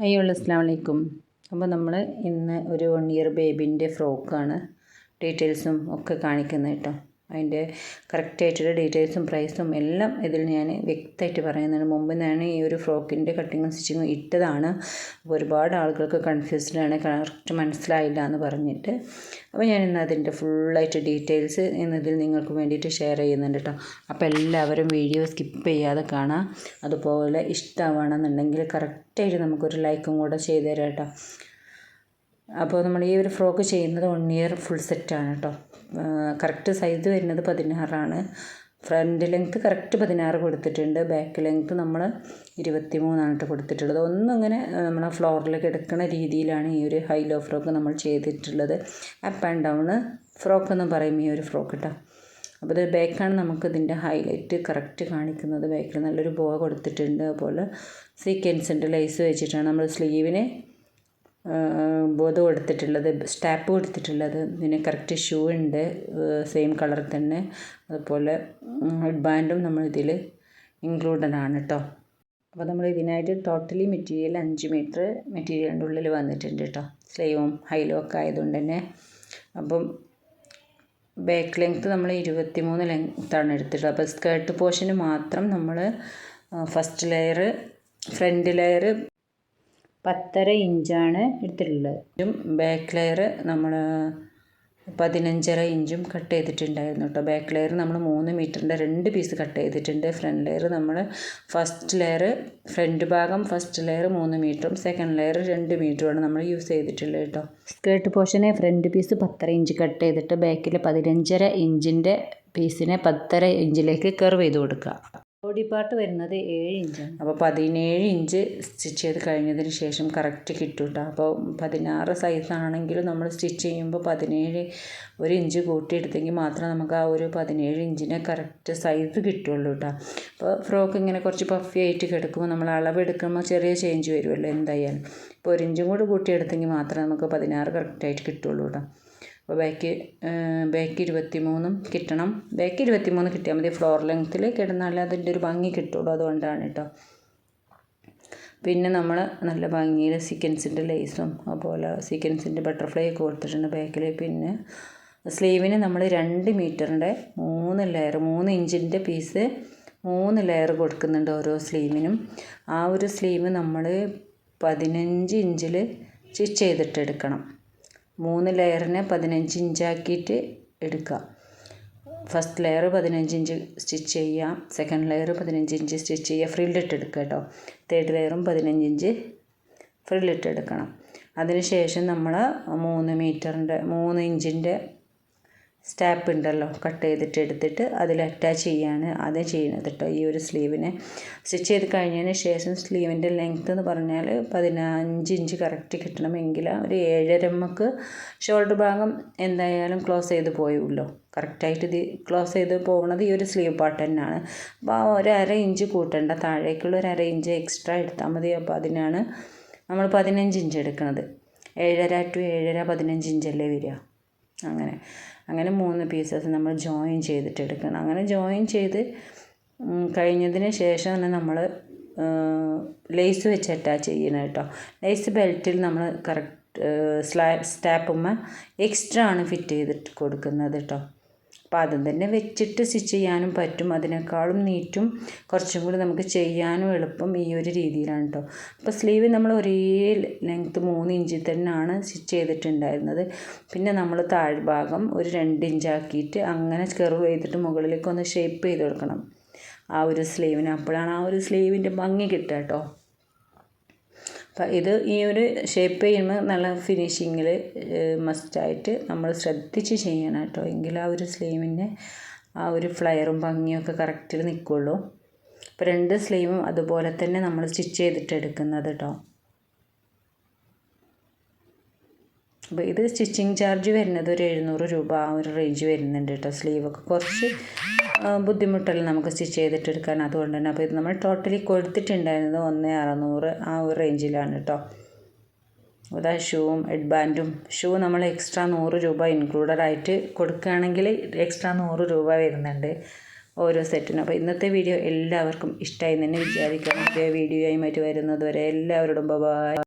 High ഉള്ള അസ്സാം വലൈക്കും അപ്പോൾ നമ്മൾ ഇന്ന് ഒരു വൺ ഇയർ ബേബിന്റെ ഫ്രോക്കാണ് ഡീറ്റെയിൽസും ഒക്കെ കാണിക്കുന്നത് കേട്ടോ. അതിന്റെ കറക്റ്റായിട്ടുള്ള ഡീറ്റെയിൽസും പ്രൈസും എല്ലാം ഇതിൽ ഞാൻ വ്യക്തമായിട്ട് പറയുന്നുണ്ട്. മുമ്പ് ഞാൻ ഈ ഒരു ഫ്രോക്കിന്റെ കട്ടിങ്ങും സ്റ്റിച്ചിങ്ങും ഇട്ടതാണ്. അപ്പോൾ ഒരുപാട് ആളുകൾക്ക് കൺഫ്യൂസ്ഡാണ് കറക്റ്റ് മനസ്സിലായില്ല എന്ന് പറഞ്ഞിട്ട്. അപ്പോൾ ഞാൻ ഇന്ന് അതിന്റെ ഫുള്ളായിട്ട് ഡീറ്റെയിൽസ് ഇന്നതിൽ നിങ്ങൾക്ക് വേണ്ടിയിട്ട് ഷെയർ ചെയ്യുന്നുണ്ട് കേട്ടോ. അപ്പോൾ എല്ലാവരും വീഡിയോ സ്കിപ്പ് ചെയ്യാതെ കാണാം. അതുപോലെ ഇഷ്ടമാണെന്നുണ്ടെങ്കിൽ കറക്റ്റായിട്ട് നമുക്കൊരു ലൈക്കും കൂടെ ചെയ്തു തരാം കേട്ടോ. അപ്പോൾ നമ്മൾ ഈ ഒരു ഫ്രോക്ക് ചെയ്യുന്നത് വൺ ഇയർ ഫുൾ സെറ്റാണ് കേട്ടോ. കറക്റ്റ് സൈസ് വരുന്നത് പതിനാറാണ്. ഫ്രണ്ട് ലെങ്ത്ത് കറക്റ്റ് പതിനാറ് കൊടുത്തിട്ടുണ്ട്. ബാക്ക് ലെങ്ത്ത് നമ്മൾ ഇരുപത്തി മൂന്നാണ് കൊടുത്തിട്ടുള്ളത്. ഒന്നും ഇങ്ങനെ നമ്മൾ ഫ്ലോറിൽ കിടക്കുന്ന രീതിയിലാണ് ഈ ഒരു ഹൈ ലോ ഫ്രോക്ക് നമ്മൾ ചെയ്തിട്ടുള്ളത്. അപ്പ് ആൻഡ് ഡൗൺ ഫ്രോക്ക് എന്ന് പറയും ഈ ഒരു ഫ്രോക്ക് കേട്ടോ അപ്പോൾ ഇത് ബാക്കാണ് നമുക്ക് ഇതിന്റെ ഹൈലൈറ്റ് കറക്റ്റ് കാണിക്കുന്നത്. ബാക്കിൽ നല്ലൊരു ബോ കൊടുത്തിട്ടുണ്ട്. അതുപോലെ സീക്വൻസിന്റെ ലൈസ് വെച്ചിട്ടാണ് നമ്മൾ സ്ലീവിന് ബോധ കൊടുത്തിട്ടുള്ളത് സ്റ്റാപ്പ് കൊടുത്തിട്ടുള്ളത് പിന്നെ കറക്റ്റ് ഷൂ ഉണ്ട് സെയിം കളർ തന്നെ. അതുപോലെ ഹെഡ് ബാൻഡും നമ്മൾ ഇതിൽ ഇൻക്ലൂഡഡ് ആണ് കേട്ടോ അപ്പോൾ നമ്മൾ ഇതിനായിട്ട് ടോട്ടലി മെറ്റീരിയൽ അഞ്ച് മീറ്റർ മെറ്റീരിയലിന്റെ ഉള്ളിൽ വന്നിട്ടുണ്ട് കേട്ടോ സ്ലീവും ഹൈലും ഒക്കെ ആയതുകൊണ്ട് തന്നെ. അപ്പം ബാക്ക് ലെങ്ത്ത് നമ്മൾ ഇരുപത്തി മൂന്ന് ലെങ്ത്താണ് എടുത്തിട്ടുള്ളത്. അപ്പോൾ സ്കേർട്ട് പോർഷന് മാത്രം നമ്മൾ ഫസ്റ്റ് ലെയർ ഫ്രണ്ട് ലെയർ പത്തര ഇഞ്ചാണ് എടുത്തിട്ടുള്ളത്. ബാക്ക് ലെയർ നമ്മൾ പതിനഞ്ചര ഇഞ്ചും കട്ട് ചെയ്തിട്ടുണ്ടായിരുന്നു കേട്ടോ ബാക്ക് ലെയർ നമ്മൾ മൂന്ന് മീറ്ററിന്റെ രണ്ട് പീസ് കട്ട് ചെയ്തിട്ടുണ്ട്. ഫ്രണ്ട് ലെയർ നമ്മൾ ഫസ്റ്റ് ലെയർ ഫ്രണ്ട് ഭാഗം ഫസ്റ്റ് ലെയർ മൂന്ന് മീറ്ററും സെക്കൻഡ് ലെയർ രണ്ട് മീറ്ററുമാണ് നമ്മൾ യൂസ് ചെയ്തിട്ടുള്ളത് കേട്ടോ സ്കേർട്ട് പോർഷനെ ഫ്രണ്ട് പീസ് പത്തര ഇഞ്ച് കട്ട് ചെയ്തിട്ട് ബാക്കിൽ പതിനഞ്ചര ഇഞ്ചിന്റെ പീസിനെ പത്തര ഇഞ്ചിലേക്ക് കർവ് ചെയ്ത് കൊടുക്കുക. ബോഡി പാർട്ട് വരുന്നത് ഏഴ് ഇഞ്ച് അപ്പോൾ പതിനേഴ് ഇഞ്ച് സ്റ്റിച്ച് ചെയ്ത് കഴിഞ്ഞതിന് ശേഷം കറക്റ്റ് കിട്ടും കേട്ടോ അപ്പോൾ പതിനാറ് സൈസാണെങ്കിലും നമ്മൾ സ്റ്റിച്ച് ചെയ്യുമ്പോൾ പതിനേഴ് ഒരു ഇഞ്ച് കൂട്ടിയെടുത്തെങ്കിൽ മാത്രമേ നമുക്ക് ആ ഒരു പതിനേഴ് ഇഞ്ചിനെ കറക്റ്റ് സൈസ് കിട്ടുള്ളൂ കേട്ടോ അപ്പോൾ ഫ്രോക്ക് ഇങ്ങനെ കുറച്ച് പഫി ആയിട്ട് കിടക്കുമ്പോൾ നമ്മൾ അളവെടുക്കുമ്പോൾ ചെറിയ ചേഞ്ച് വരുമല്ലോ എന്തായാലും. ഇപ്പോൾ ഒരു ഇഞ്ചും കൂടി കൂട്ടിയെടുത്തെങ്കിൽ മാത്രമേ നമുക്ക് പതിനാറ് കറക്റ്റായിട്ട് കിട്ടുള്ളൂ കേട്ടോ അപ്പോൾ ബാക്ക് ബാക്ക് ഇരുപത്തി മൂന്നും കിട്ടണം. ബാക്ക് ഇരുപത്തി മൂന്ന് കിട്ടിയാൽ മതി. ഫ്ലോർ ലെങ്ത്തിൽ കിടന്നാലേ അതിന്റെ ഒരു ഭംഗി കിട്ടുള്ളൂ അതുകൊണ്ടാണ് കേട്ടോ. പിന്നെ നമ്മൾ നല്ല ഭംഗിയിൽ സീക്വൻസിന്റെ ലേസും അതുപോലെ സീക്വൻസിന്റെ ബട്ടർഫ്ലൈ ഒക്കെ കൊടുത്തിട്ടുണ്ട് ബാക്കിൽ. പിന്നെ സ്ലീവിന് നമ്മൾ രണ്ട് മീറ്ററിന്റെ മൂന്ന് ലെയർ മൂന്ന് ഇഞ്ചിന്റെ പീസ് മൂന്ന് ലെയർ കൊടുക്കുന്നുണ്ട് ഓരോ സ്ലീവിനും ആ ഒരു സ്ലീവ് നമ്മൾ പതിനഞ്ച് ഇഞ്ചിൽ സ്റ്റിച്ച് ചെയ്തിട്ട് എടുക്കണം മൂന്ന് ലെയറിനെ പതിനഞ്ച് ഇഞ്ചാക്കിയിട്ട് എടുക്കുക. ഫസ്റ്റ് ലെയർ പതിനഞ്ച് ഇഞ്ച് സ്റ്റിച്ച് ചെയ്യാം സെക്കൻഡ് ലെയർ പതിനഞ്ച് ഇഞ്ച് സ്റ്റിച്ച് ചെയ്യുക. ഫ്രില്ലിട്ട് എടുക്കുക കേട്ടോ. തേർഡ് ലെയറും പതിനഞ്ച് ഇഞ്ച് ഫ്രില്ലിട്ട് എടുക്കണം. അതിന് ശേഷം നമ്മൾ മൂന്ന് മീറ്ററിന്റെ മൂന്ന് ഇഞ്ചിന്റെ സ്റ്റാപ്പ് ഉണ്ടല്ലോ കട്ട് ചെയ്തിട്ട് എടുത്തിട്ട് അതിൽ അറ്റാച്ച് ചെയ്യാണ്. ആദ്യം ചെയ്യുന്നത് കേട്ടോ ഈ ഒരു സ്ലീവിനെ സ്റ്റിച്ച് ചെയ്ത് കഴിഞ്ഞതിന് ശേഷം സ്ലീവിന്റെ ലെങ്ത്ത് എന്ന് പറഞ്ഞാൽ പതിനഞ്ച് ഇഞ്ച് കറക്റ്റ് കിട്ടണമെങ്കിൽ ഒരു ഏഴരമ്മക്ക് ഷോൾഡർ ഭാഗം എന്തായാലും ക്ലോസ് ചെയ്ത് പോയുള്ളൂ. കറക്റ്റായിട്ട് ഇത് ക്ലോസ് ചെയ്ത് പോകുന്നത് ഈ ഒരു സ്ലീവ് പാർട്ട് തന്നെയാണ്. അപ്പോൾ ഒരു അര ഇഞ്ച് കൂട്ടേണ്ട. താഴേക്കുള്ള ഒരു അര ഇഞ്ച് എക്സ്ട്രാ എടുത്താൽ മതി. അപ്പോൾ അതിനാണ് നമ്മൾ പതിനഞ്ച് ഇഞ്ച് എടുക്കുന്നത് ഏഴര ടു ഏഴര പതിനഞ്ച് ഇഞ്ചല്ലേ വരിക. അങ്ങനെ. അങ്ങനെ മൂന്ന് പീസസ് നമ്മൾ ജോയിൻ ചെയ്തിട്ട് എടുക്കണം അങ്ങനെ ജോയിൻ ചെയ്ത് കഴിഞ്ഞതിന് ശേഷമാണ് നമ്മൾ ലേസ് വെച്ച് അറ്റാച്ച് ചെയ്യണം കേട്ടോ. ലേസ് ബെൽറ്റിൽ നമ്മൾ കറക്റ്റ് സ്ലാ സ്റ്റാപ്പുമ്മ എക്സ്ട്രാ ആണ് ഫിറ്റ് ചെയ്തിട്ട് കൊടുക്കുന്നത് കേട്ടോ. അതും തന്നെ വെച്ചിട്ട് സ്റ്റിച്ച് ചെയ്യാനും പറ്റും. അതിനേക്കാളും നീറ്റും കുറച്ചും കൂടി നമുക്ക് ചെയ്യാനും എളുപ്പം ഈ ഒരു രീതിയിലാണ് കേട്ടോ അപ്പോൾ സ്ലീവ് നമ്മൾ ഒരേ ലെങ്ത്ത് മൂന്ന് ഇഞ്ചിൽ തന്നെയാണ് സ്റ്റിച്ച് ചെയ്തിട്ടുണ്ടായിരുന്നത്. പിന്നെ നമ്മൾ താഴ്ഭാഗം ഒരു രണ്ട് ഇഞ്ചാക്കിയിട്ട് അങ്ങനെ കെർവ് ചെയ്തിട്ട് മുകളിലേക്ക് ഒന്ന് ഷേപ്പ് ചെയ്ത് കൊടുക്കണം. ആ ഒരു സ്ലീവിന് അപ്പോഴാണ് ആ ഒരു സ്ലീവിന്റെ ഭംഗി കിട്ടുക കേട്ടോ അപ്പം ഇത് ഈ ഒരു ഷേപ്പ് ചെയ്യുമ്പോൾ നല്ല ഫിനിഷിങ്ങിൽ മസ്റ്റായിട്ട് നമ്മൾ ശ്രദ്ധിച്ച് ചെയ്യണം കേട്ടോ എങ്കിൽ ആ ഒരു സ്ലീവിന്റെ ആ ഒരു ഫ്ലയറും ഭംഗിയൊക്കെ കറക്റ്റിൽ നിൽക്കുള്ളൂ അപ്പോൾ രണ്ട് സ്ലീവും അതുപോലെ തന്നെ നമ്മൾ സ്റ്റിച്ച് ചെയ്തിട്ട് എടുക്കുന്നത് കേട്ടോ അപ്പോൾ ഇത് സ്റ്റിച്ചിങ് ചാർജ് വരുന്നത് ഒരു എഴുന്നൂറ് രൂപ ആ ഒരു റേഞ്ച് വരുന്നുണ്ട് കേട്ടോ സ്ലീവൊക്കെ കുറച്ച് ബുദ്ധിമുട്ടല്ല നമുക്ക് സ്റ്റിച്ച് ചെയ്തിട്ടെടുക്കാൻ അതുകൊണ്ട് തന്നെ. അപ്പോൾ ഇത് നമ്മൾ ടോട്ടലി കൊടുത്തിട്ടുണ്ടായിരുന്നത് ഒന്ന് അറുന്നൂറ് ആ ഒരു റേഞ്ചിലാണ് കേട്ടോ. അതാ ഷൂവും ഹെഡ് ബാൻഡും ഷൂ നമ്മൾ എക്സ്ട്രാ നൂറ് രൂപ ഇൻക്ലൂഡഡ് ആയിട്ട് കൊടുക്കുകയാണെങ്കിൽ എക്സ്ട്രാ നൂറ് രൂപ വരുന്നുണ്ട് ഓരോ സെറ്റിനും. അപ്പോൾ ഇന്നത്തെ വീഡിയോ എല്ലാവർക്കും ഇഷ്ടമായി തന്നെ വിചാരിക്കണം വീഡിയോ വീഡിയോയുമായിട്ട് വരുന്നത് വരെ എല്ലാവരോടും ബൈ